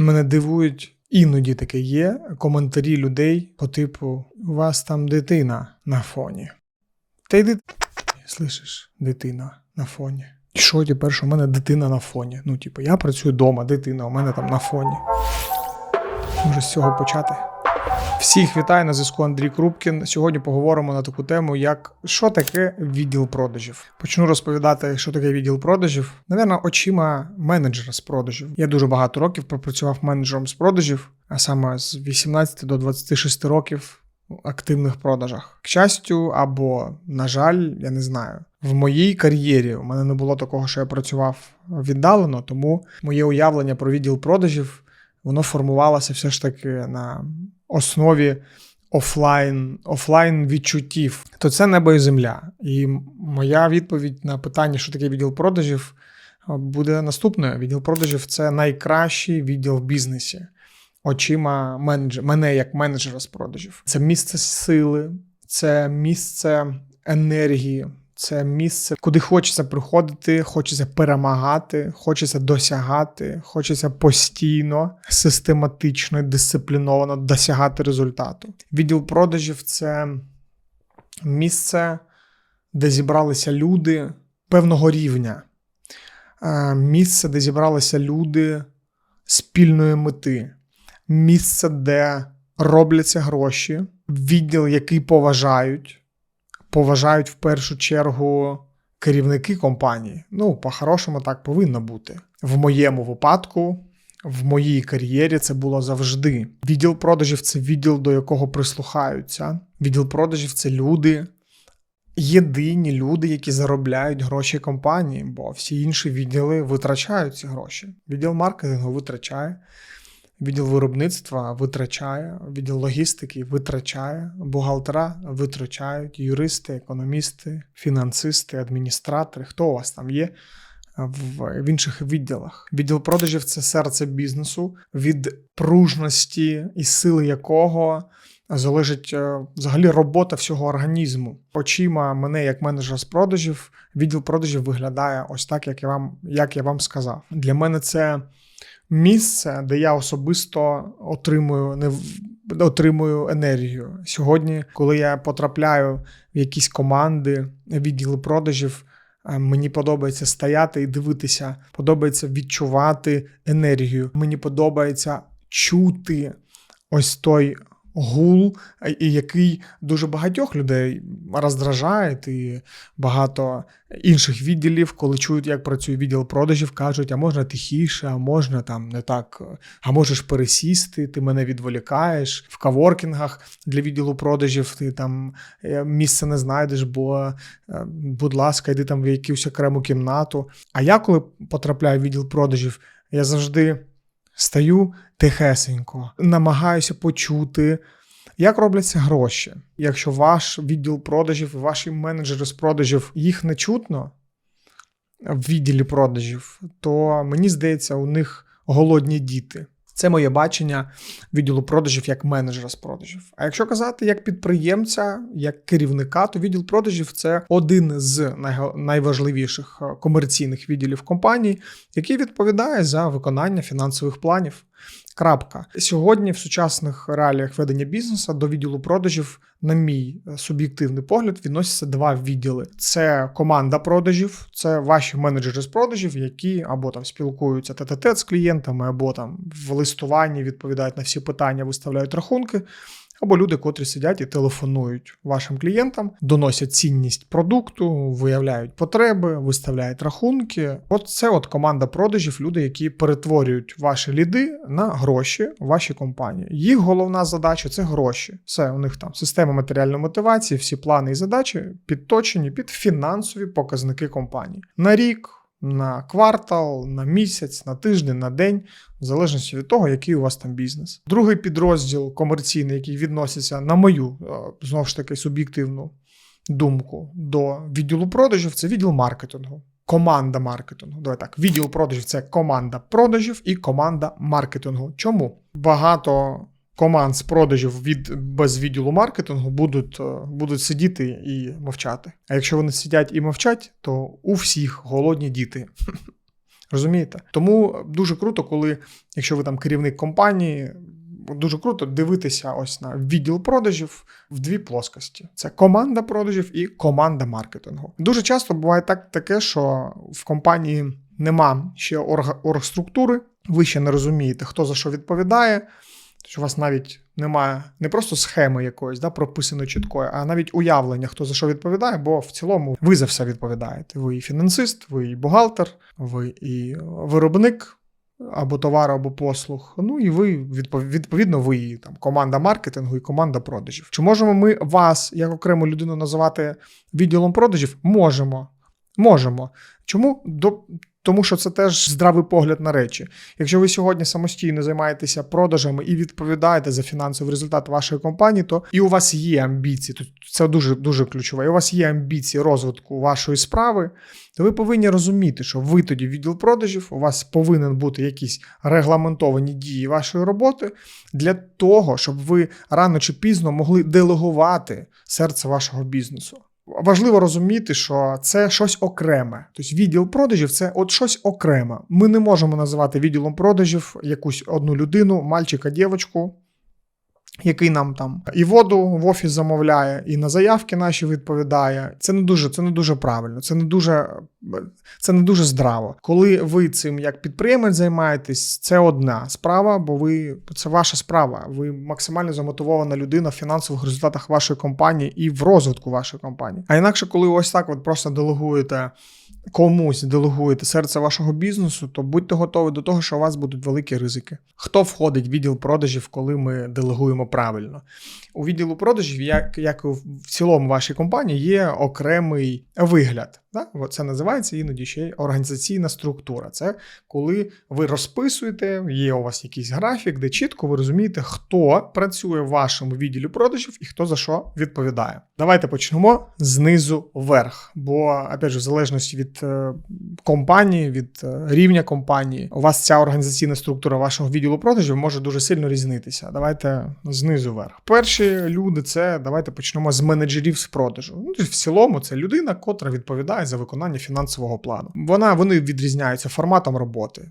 Мене дивують, іноді таке є коментарі людей по типу: у вас там дитина на фоні. Та йди, слышиш, дитина на фоні. І Що тепер, що у мене дитина на фоні? Ну, типу, я працюю вдома, дитина у мене там на фоні. Може з цього почати? Всіх вітаю на зв'язку Андрій Крупкін. Сьогодні поговоримо на таку тему, як що таке відділ продажів. Почну розповідати, що таке відділ продажів. Навірно, очима менеджера з продажів. Я дуже багато років пропрацював менеджером з продажів, а саме з 18 до 26 років в активних продажах. К щастю, або, на жаль, я не знаю. В моїй кар'єрі у мене не було такого, що я працював віддалено, тому моє уявлення про відділ продажів воно формувалося все ж таки на основі офлайн, офлайн відчуттів, то це небо і земля. І моя відповідь на питання, що таке відділ продажів, буде наступною. Відділ продажів це найкращий відділ в бізнесі. Очима менеджера, мене як менеджера з продажів. Це місце сили, це місце енергії, це місце, куди хочеться приходити, хочеться перемагати, хочеться досягати, хочеться постійно, систематично дисципліновано досягати результату. Відділ продажів це місце, де зібралися люди певного рівня, Е, місце, де зібралися люди спільної мети, місце, де робляться гроші, відділ, який поважають поважають в першу чергу керівники компанії. Ну, по-хорошому, так повинно бути. В моєму випадку, в моїй кар'єрі це було завжди. Відділ продажів це відділ, до якого прислухаються. Відділ продажів це люди. Єдині люди, які заробляють гроші компанії, бо всі інші відділи витрачають ці гроші. Відділ маркетингу витрачає, Відділ виробництва витрачає, відділ логістики витрачає, бухгалтера витрачають, юристи, економісти, фінансисти, адміністратори. Хто у вас там є в, в інших відділах? Відділ продажів це серце бізнесу, від пружності і сили якого залежить е, взагалі робота всього організму. Очима мене, як менеджера з продажів, відділ продажів виглядає ось так, як я вам, як я вам сказав. Для мене це місце, де я особисто отримую не отримую енергію. Сьогодні, коли я потрапляю в якісь команди, відділи продажів. Е, мені подобається стояти і дивитися, подобається відчувати енергію. Мені подобається чути ось той гул, який дуже багатьох людей роздражає, і багато інших відділів, коли чують, як працює відділ продажів, кажуть, а можна тихіше, а можна там не так, а можеш пересісти, ти мене відволікаєш в каворкінгах для відділу продажів. Ти там е, місце не знайдеш, бо, е, будь ласка, йди там в якусь окрему кімнату. А я, коли потрапляю в відділ продажів, я завжди. Стаю тихесенько, намагаюся почути, як робляться гроші. Якщо ваш відділ продажів, і ваші менеджери з продажів їх не чутно в відділі продажів, то мені здається, у них голодні діти. Це моє бачення відділу продажів як менеджера з продажів. А якщо казати як підприємця, як керівника, то відділ продажів це один з найважливіших е, комерційних відділів компанії, який відповідає за виконання фінансових планів. Крапка. Сьогодні в сучасних реаліях ведення бізнесу до відділу продажів, на мій е, суб'єктивний погляд, відносяться два відділи: це команда продажів, це ваші менеджери з продажів, які або там спілкуються тет-тет з клієнтами, або там в листуванні відповідають на всі питання, виставляють рахунки або люди, котрі сидять і телефонують вашим клієнтам, доносять цінність продукту, виявляють потреби, виставляють рахунки. От це от команда продажів, люди, які перетворюють ваші ліди на гроші вашій компанії. Їх головна задача це гроші. Все у них там система матеріальної мотивації, всі плани і задачі підточені під фінансові показники компанії на рік на квартал, на місяць, на тиждень, на день, в залежності від того, який у вас там бізнес. Другий підрозділ комерційний, який відноситься на мою е, знову ж таки суб'єктивну думку до відділу продажів, це відділ маркетингу. Команда маркетингу. Давай так, відділ продажів це команда продажів і команда маркетингу. Чому? Багато команд з продажів від без відділу маркетингу будуть е, будуть сидіти і мовчати. А якщо вони сидять і мовчать, то у всіх голодні діти. Розумієте? Тому дуже круто, коли, якщо ви там керівник компанії, дуже круто дивитися ось на відділ продажів в дві плоскості: це команда продажів і команда маркетингу. Дуже часто буває так таке, що в компанії нема ще орг, оргструктури, ви ще не розумієте, хто за що відповідає. Що у вас навіть немає не просто схеми якоїсь, да, прописаної чіткої, а навіть уявлення, хто за що відповідає, бо в цілому ви за все відповідаєте. Ви і фінансист, ви і бухгалтер, ви і виробник або товару, або послуг. Ну і ви відпов- відповідно, ви і там команда маркетингу і команда продажів. Чи можемо ми вас як окрему людину називати відділом продажів? Можемо. Можемо. Чому? До... Тому що це теж здравий погляд на речі. Якщо ви сьогодні самостійно займаєтеся продажами і відповідаєте за фінансовий результат вашої компанії, то і у вас є амбіції, тут це дуже дуже ключове. І у вас є амбіції розвитку вашої справи, то ви повинні розуміти, що ви тоді відділ продажів, у вас повинен бути якісь регламентовані дії вашої роботи для того, щоб ви рано чи пізно могли делегувати серце вашого бізнесу. Важливо розуміти, що це щось окреме. Тобто відділ продажів це от щось окреме. Ми не можемо називати відділом продажів якусь одну людину, мальчика, дівчинку, який нам там і воду в офіс замовляє, і на заявки наші відповідає. Це не дуже, це не дуже правильно, це не дуже, це не дуже здраво. Коли ви цим як підприємець займаєтесь, це одна справа, бо ви це ваша справа. Ви максимально замотивована людина в фінансових результатах вашої компанії і в розвитку вашої компанії. А інакше, коли ось так от просто делегуєте. Комусь делегуєте серце вашого бізнесу, то будьте готові до того, що у вас будуть великі ризики. Хто входить в відділ продажів, коли ми делегуємо правильно? У відділу продажів, як, як в цілому вашій компанії, є окремий вигляд. От Це називається іноді ще й організаційна структура. Це коли ви розписуєте, є у вас якийсь графік, де чітко ви розумієте, хто працює в вашому відділі продажів і хто за що відповідає. Давайте почнемо знизу вверх, бо опять же, в залежності від е, компанії, від е, рівня компанії, у вас ця організаційна структура вашого відділу продажів може дуже сильно різнитися. Давайте знизу вверх. Перші люди це давайте почнемо з менеджерів з продажу. Ну, тобто в цілому, це людина, котра відповідає за виконання фінансового плану. Вона вони відрізняються форматом роботи.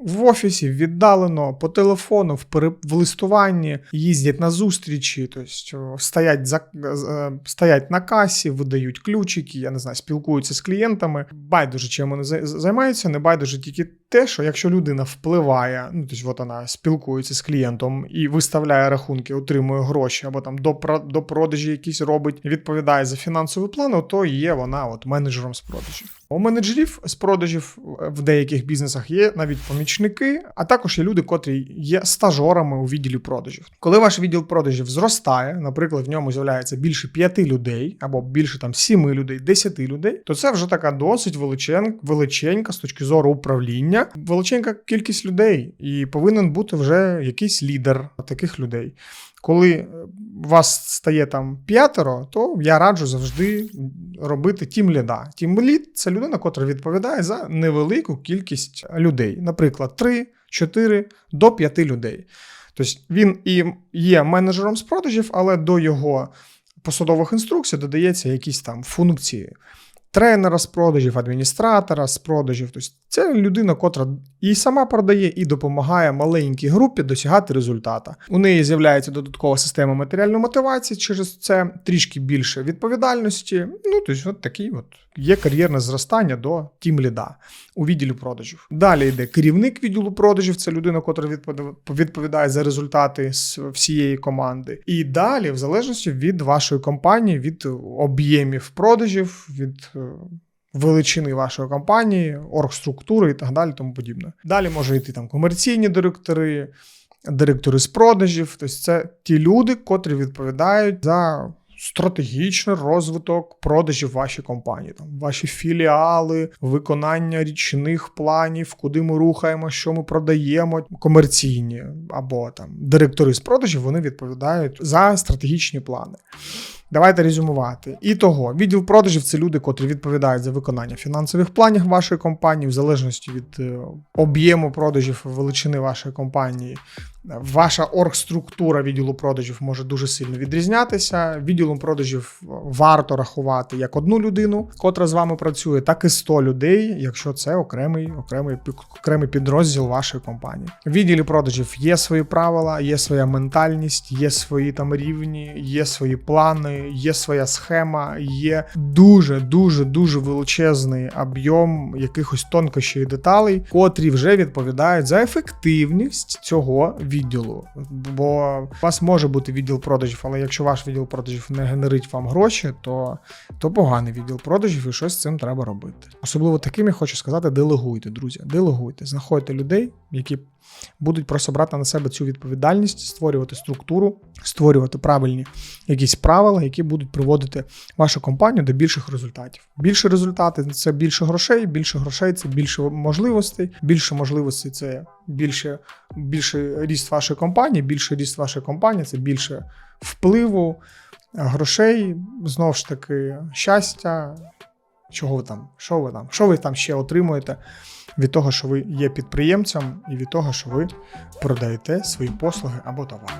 В офісі віддалено по телефону, в, пере... в листуванні їздять на зустрічі, тобто стоять за е, стоять на касі, видають ключики, я не знаю, спілкуються з клієнтами. Байдуже чим вони за- займаються, не байдуже тільки те, що якщо людина впливає, ну тобто от вона спілкується з клієнтом і виставляє рахунки, отримує гроші, або там до до продажі якісь робить, відповідає за фінансовий план, то є вона от менеджером з продажів. У менеджерів з продажів в деяких бізнесах є навіть помічники, а також є люди, котрі є стажорами у відділі продажів. Коли ваш відділ продажів зростає, наприклад, в ньому з'являється більше п'яти людей або більше там сіми людей, десяти людей, то це вже така досить величен, величенька з точки зору управління, величенька кількість людей, і повинен бути вже якийсь лідер таких людей. Коли вас стає там п'ятеро, то я раджу завжди робити тім ліда. Тім лід це людина, котра відповідає за невелику кількість людей, наприклад, 3, 4 до 5 людей. Тобто він і є менеджером з продажів, але до його посадових інструкцій додається якісь там функції. Тренера з продажів, адміністратора з продажів. Тобто це людина, котра і сама продає, і допомагає маленькій групі досягати результата. У неї з'являється додаткова система матеріальної мотивації, через це трішки більше відповідальності. Ну, тобто, от такий от є кар'єрне зростання до тім-ліда у відділі продажів. Далі йде керівник відділу продажів, це людина, котра відпов- відповідає за результати всієї команди. І далі, в залежності від вашої компанії, від об'ємів продажів, від величини вашої компанії, оргструктури і так далі, тому подібне. Далі може йти там комерційні директори, директори з продажів. Тобто це ті люди, котрі відповідають за стратегічний розвиток продажів в вашій компанії, там ваші філіали, виконання річних планів, куди ми рухаємо, що ми продаємо, комерційні або там директори з продажів, вони відповідають за стратегічні плани. Давайте резюмувати. І того, відділ продажів це люди, котрі відповідають за виконання фінансових планів вашої компанії, в залежності від е, об'єму продажів величини вашої компанії. Ваша оргструктура відділу продажів може дуже сильно відрізнятися. Відділом продажів варто рахувати як одну людину, котра з вами працює, так і 100 людей, якщо це окремий, окремий, окремий підрозділ вашої компанії. В відділі продажів є свої правила, є своя ментальність, є свої там рівні, є свої плани, є своя схема, є дуже дуже дуже величезний об'єм якихось тонкощів і деталей, котрі вже відповідають за ефективність цього відділу. Бо у вас може бути відділ продажів, але якщо ваш відділ продажів не генерить вам гроші, то, то поганий відділ продажів і щось з цим треба робити. Особливо таким я хочу сказати: делегуйте, друзі, делегуйте, знаходьте людей, які будуть просто брати на себе цю відповідальність, створювати структуру, створювати правильні якісь правила, які будуть приводити вашу компанію до більших результатів. Більше результати це більше грошей, більше грошей це більше можливостей, більше можливостей це більше, більше ріст вашої компанії, більше ріст вашої компанії це більше впливу, грошей, знову ж таки, щастя. Чого ви там? Що ви там? Що ви там ще отримуєте від того, що ви є підприємцем, і від того, що ви продаєте свої послуги або товари?